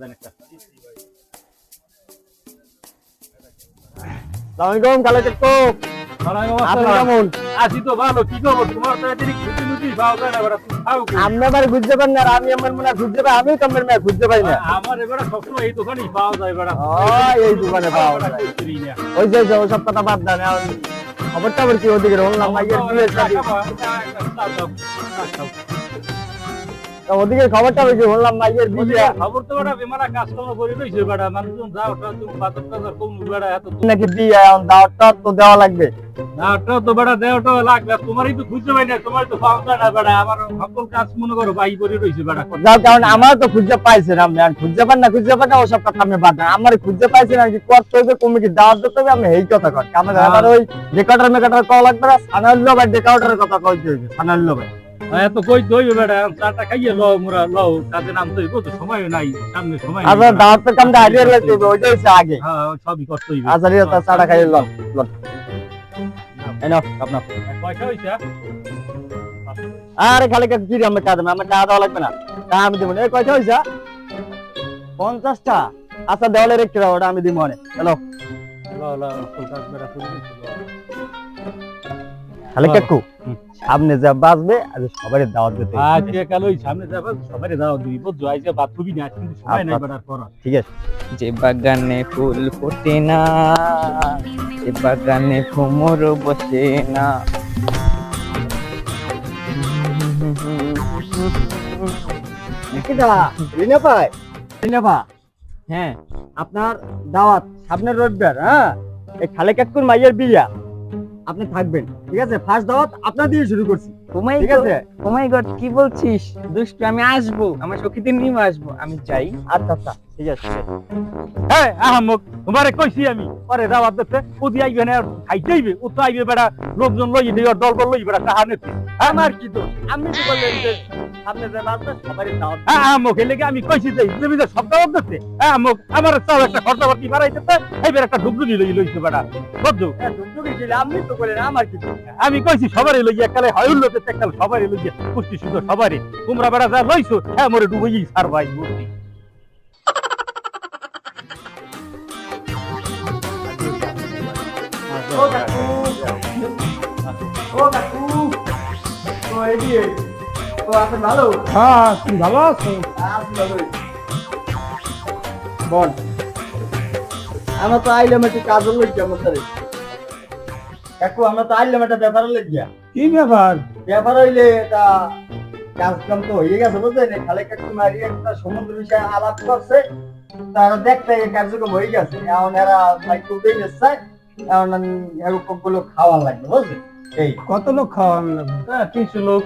দেন একটা। সালামালাইকুম কালে চেকো ওয়ালাইকুম আপনি আসসালাম। কেমন? আছি তো ভালো কি তোমার তো এদিকে নুটি না আবার না আমি আমার মনে পাই আমি মেয়ে পাই না। আমার এবারে সবসময় এই দোকানেই পাওয়া যায় বেটা এই দোকানে পাওয়া যায়। ওই যে যে কথা বাদ দেন এখন খবর টবর কি ওদিকে। তা ওদিকে খবর টবর কি শুনলাম মাইয়ের বিয়ে। খবর তো কাস্টমার করে রইছে বেটা। মানুষজন তুমি কম বেটা এত নাকি বিয়ে এখন টাওয়াত তো দেওয়া লাগবে। না ওটাও তো বেটা দেওয়াটা লাগবে তোমারই তো খুঁজতে পাই না তোমার তো পাওয়া না বেটা। আমার সকল কাজ মনে করো বাই করে রইছে বেটা। যাও কারণ আমার তো খুঁজে পাইছেন আপনি আর খুঁজে পান না খুঁজে পান না ওসব কথা আমি বাদ আমার খুঁজে পাইছে না কি করতে হইবে কমিটি দাওয়াত দিতে হবে আমি এই কথা কর আমার আমার ওই রেকর্ডার মেকর্ডার কল লাগবে না সানাল্লো ভাই রেকর্ডারের কথা কইতে হইবে সানাল্লো ভাই। এত কই দই বেটা? চাটা খাইয়ে লও মোরা লও কাজে নাম তো তো সময় নাই সামনে সময় নাই। আপনার বেটা। দাওয়াতের কামটা আইডিয়া লাগতে হবে ওইটা হচ্ছে আগে। হ্যাঁ সবই করতে হইবে। আচ্ছা ঠিক আছে চাটা খাইয়ে লন লন। এই আপনার পয়সা হইছে? আরে খালি কা- আমরা টাকা দেবো? আমার টাকা দেওয়া লাগবে না। আমি দিব না। এই কয়টা হয়েছে পঞ্চাশটা। আচ্ছা দেওয়ালে রেখে দাও ওটা আমি দিব মনে হ্যালো। লও সকল কাজ খালি কাকু সামনে যা বাঁচবে আর সবাই দাওয়াত দিতে। আজকে কাল ওই সামনে যাবে সবাই দাও দিবি। বুঝছ আইছে বাদ খুবই না কিন্তু সময় নাই আচ্ছা। বেটার পর ঠিক আছে। যে বাগানে ফুল ফোটে না যে বাগানে ভ্রমর বসে না। কিটা রিনা ভাই? রিনা ভা হ্যাঁ আপনার দাওয়াত সামনের রবিবার হ্যাঁ? এই খালে কাকুর মাইয়ের বিয়া। আপনি থাকবেন। ঠিক আছে? ফার্স্ট দাওয়াত আপনার দিয়ে শুরু করছি। ঠিক আছে? ও মাই গড কি বলছিস? দুষ্টু আমি আসব। আমার সখীদের নিয়ে আসব। আমি চাই আচ্ছা আচ্ছা ঠিক আছে হ্যাঁ আহমক তোমারে কইছি আমি। পরে দাওয়াত দিতে ওদি আইবে না আর খাইতে আইবে। ও তো আইবে লোকজন লই দল লই বেটা কাহা নেতে। আমার কি দোষ? আপনি তো বললেন যে সামনে যে সবারই দাওয়াত। হ্যাঁ আহমক এলে আমি কইছি তুমি যে সব দাওয়াত দিতে আহমক আমার চাও একটা খরচা পাতি বাড়াইতে একটা ডুবডুবি লই লইছে বুঝছ হ্যাঁ, ছিল, আপনি তো বলেন আমার কি দোষ? আমি কইছি সবারই লইয়া কালে হয়ুল লোকে তেকাল সবারই লইয়া। পুষ্টি সুন্দর সবারই। তোমরা বেটা যা লইছো হ্যাঁ মোরে ডুবই সার ভাই মূর্তি ও আপনি ভালো হ্যাঁ তুমি ভালো আছো? বল। আমরা তো আইলাম একটু কাজের লোক কেমন কাকু আমরা তো আইলাম একটা ব্যাপার লেগিয়া। কি ব্যাপার? ব্যাপার হইলে এটা কাজ কাম তো হয়ে গেছে বুঝলেন খালে কাকু মারি একটা সমুদ্র বিষয়ে আলাপ করছে তারা দেখতে কার্যক্রম হয়ে গেছে। এখন এরা দায়িত্ব উঠেই গেছে এখন এরকমগুলো খাওয়া লাগবে বুঝলেন এই। কত লোক খাওয়ানো লাগবে? হ্যাঁ তিনশো লোক।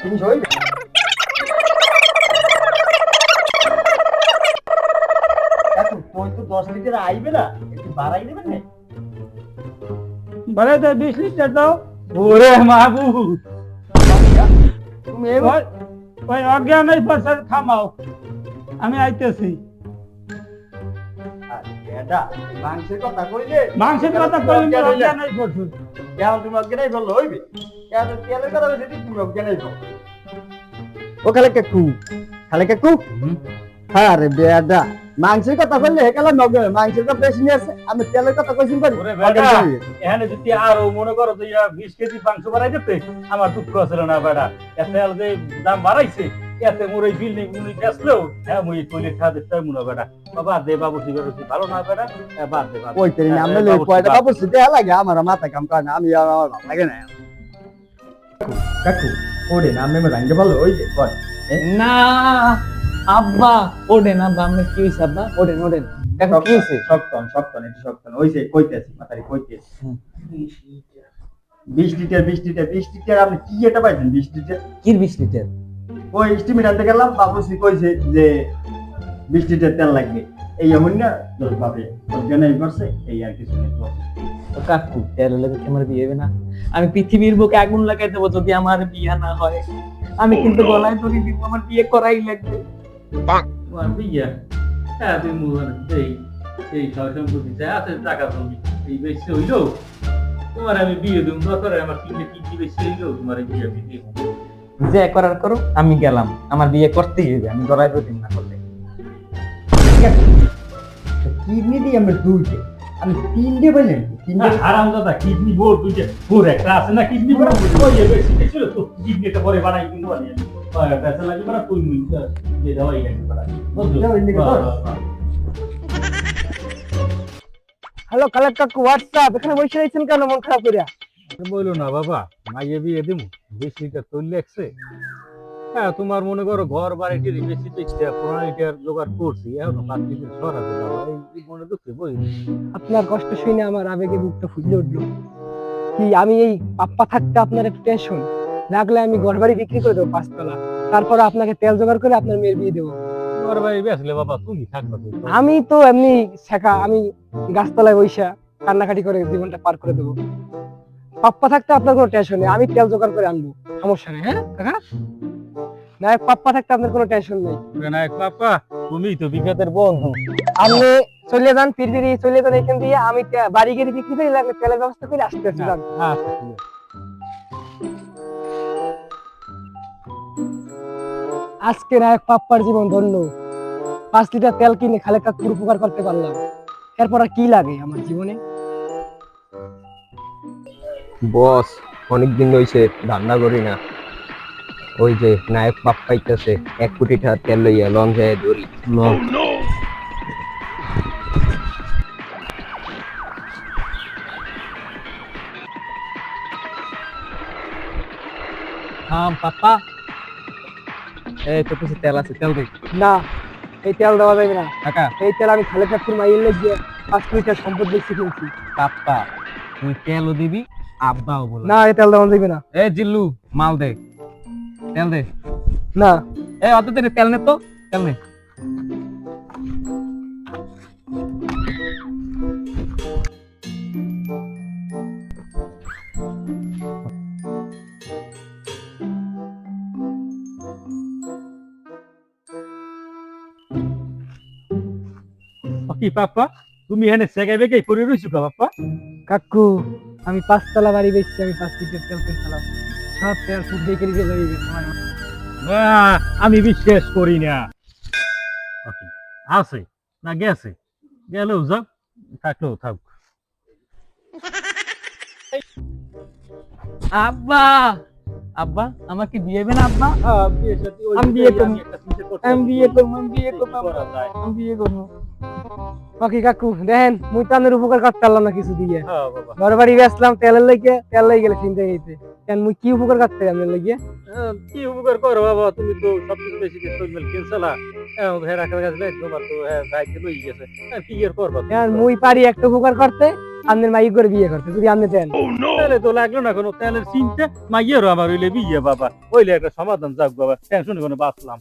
জিনিস হইবে? তুই তো দশ লিটার আইবে না একটু বাড়াই দেবেন না? বলে তো বিশ লিটার দাও। ওরে মাবু তুমি এবার ওই অজ্ঞান এই পাশে থামাও। আমি আইতেছি। মাংসের কথা কইলে মাংসের কথা কই অজ্ঞান এই পাশে কেমন তুমি অজ্ঞানাই বলল হইবে। কেন তেলের কথা বলছি তুমি অজ্ঞানাই বলো ও খালে কাকু খালে কাকু? হ্যাঁ রে বেডা মাংসের কথা কইলে হেকালা নগে মাংসের কথা বেশি নিয়ে আছে আমি তেলের কথা কইছি পারি। এখানে যদি আরও মনে করো যে ইয়া বিশ কেজি মাংস বাড়াই যেতে আমার দুঃখ আছে না বেটা। এতে আর যে দাম বাড়াইছে এতে মোর এই বিল্ডিং মুনি বেসলেও হ্যাঁ মুই টয়লেট খাওয়া দিতে মনে বেটা। বাবা দে বাবু সিগারেট ভালো না বেটা? হ্যাঁ, বাদ দে দে। ওই তেরি হ্যাঁ, হ্যাঁ, লই বাবু, কয়টা বাবু লাগে আমার মাথা কাম করে না আমি আর আমার ভালো লাগে না। কাকু ওরে না আমি রাঙ্গে ভালো ওই যে কর না আব্বা ওডেন আব্বা আমি কি হয়েছে আব্বা? ওডেন ওডেন। দেখো কি শক্তন শক্তন একটু শক্তন ওই যে কইতেছি মাথারি কইতেছি। বিশ লিটার বিশ লিটার বিশ লিটার আপনি কি এটা পাইছেন বিশ লিটার? কি বিশ লিটার? ওই স্টিমের আনতে গেলাম বাবুসি কইছে যে বিশ লিটার তেল লাগবে। এই এমন না তোর বাপে অর্গানাইজ করছে এই আর কিছু নেই। কাকু তেল লাগে কি আমার বিয়ে হবে না। আমি পৃথিবীর বুকে আগুন লাগাই দেবো যদি আমার বিয়ে না হয়। আমি কিন্তু গলায় ধরে দিব আমার বিয়ে করাই লাগবে। তোমার বিয়া হ্যাঁ তুই মুখ এই এই সব সম্পত্তি যা আছে টাকা জমি এই বেশি হইল তোমার আমি বিয়ে দেবো দরকার আমার বেশি হইল তোমার বিয়ে আমি দেবো যে করার করো আমি গেলাম। আমার বিয়ে করতেই হবে আমি গলায় ধরে না করলে। কিডনি দিয়ে আমি দুইটে। আমি তিনটে পেলেন তিনটে। আরাম দাদা কিডনি বোর্ড দুইটা। বোর একটা আছে না কিডনি বোর্ড ওই বেশি ছিল তো কিডনিটা পরে বানাই কিন্তু বানিয়ে পেছা লাগবে না তুই মুই যে দাওয়াই গেছে বড় বুঝছ যাও, এদিকে হ্যাঁ। হ্যাঁ, হ্যাঁ। হ্যালো কাকু হোয়াটসঅ্যাপ এখানে বসে রয়েছেন কেন? মন খারাপ করিয়া? বলল না বাবা মাইয়ে বিয়ে দিব বেশিটা তোর লেগছে। হ্যাঁ তোমার মনে করো ঘর বাড়িটির বেশি চেষ্টা প্রণালীটার জোগাড় করছি এখন সরাতে বাবা এই মনে দুঃখে বই আপনার কষ্ট শুনে আমার আবেগে বুকটা ফুলে উঠল। কি আমি এই পাপ্পা থাকতে আপনার একটু টেনশন লাগলে আমি ঘর বাড়ি বিক্রি করে দেবো পাঁচতলা। তারপর আপনাকে তেল জোগাড় করে আপনার মেয়ের বিয়ে দেবো। আমি তো এমনি শেখা আমি গাছতলায় বৈশা কান্নাকাটি করে জীবনটা পার করে দেবো। পাপ্পা থাকতে আপনার কোনো টেনশন নেই আমি তেল জোগাড় করে আনব সমস্যা নেই হ্যাঁ কাকা? না পাপ্পা থাকতে আপনার কোনো টেনশন নেই। নায়ক বাপ্পা তুমি তো বিগতের বন্ধু। আপনি চলে যান ফিরফিরি চলে যান এখান দিয়ে আমি বাড়ি গিয়ে বিক্রি করে তেলের ব্যবস্থা করে আসতে যান। আজকে নায়ক পাপ্পার জীবন ধন্য। পাঁচ লিটার তেল কিনে খালে কাকুর উপকার করতে পারলাম। এরপর আর কি লাগে আমার জীবনে? বস অনেকদিন হইছে ধান্দা করি না। ওই যে নায়ক বাপ পাইতেছে এক কোটি টাকা তেল লইয়া লং যায় ধরি হ্যাঁ পাপ্পা। এই তো কিছু তেল আছে তেল দে। না এই তেল দেওয়া যাবে না। কাকা? এই তেল আমি খালে কাকুর মাইয়ের লেগে পাঁচ লিটার সম্পদ দেখছি কিনছি। পাপ্পা তুই তেলও দিবি আব্বাও বলে না এই তেল দেওয়া যাবে না। এ জিল্লু মাল দে। তেল দে। না। এ অত তেল নে তো তেল নে। কি পাপ্পা তুমি এখানে সেগাই বেগাই পড়ে রইছো কা পাপ্পা কাকু আমি পাঁচতলা বাড়ি বেচছি আমি পাঁচ লিটার তেল কিনছিলাম সব তেল খুব দেখে নিয়ে যাবে আহ, আমি বিশ্বাস করি না। ওকে, আছে না গেছে। গেলেও যাক থাকলেও থাক। আব্বা আব্বা আমাকে বিয়ে হবে না আব্বা আমি আমি বিয়ে করব। আমি বিয়ে করব আমি বিয়ে করব আমি বিয়ে করব। ওকে কাকু দেখেন মুই তো উপকার করতে পারলাম না কিছু দিয়ে। হ্যাঁ ঘর বাড়ি তেলের লেগে তেল লেগে গেলে চিন্তা গেছে কেন মুই কি উপকার করতে পারি আপনার লেগে? কি উপকার করো বাবা তুমি তো সবকিছু বেশি কিনছলা এখন হ্যাঁ রাখার কাছে তোমার তো হ্যাঁ দায়িত্ব লই গেছে। আর কি করবা কেন মুই পারি একটা উপকার করতে আপনার মাই করে বিয়ে করতে যদি আপনি দেন। তাহলে তো লাগল না কোনো তেলের চিন্তা মাইয়েরও আমার হইলে বিয়ে বাবা। হইলে একটা সমাধান যাক বাবা। টেনশন কোনো বাঁচলাম।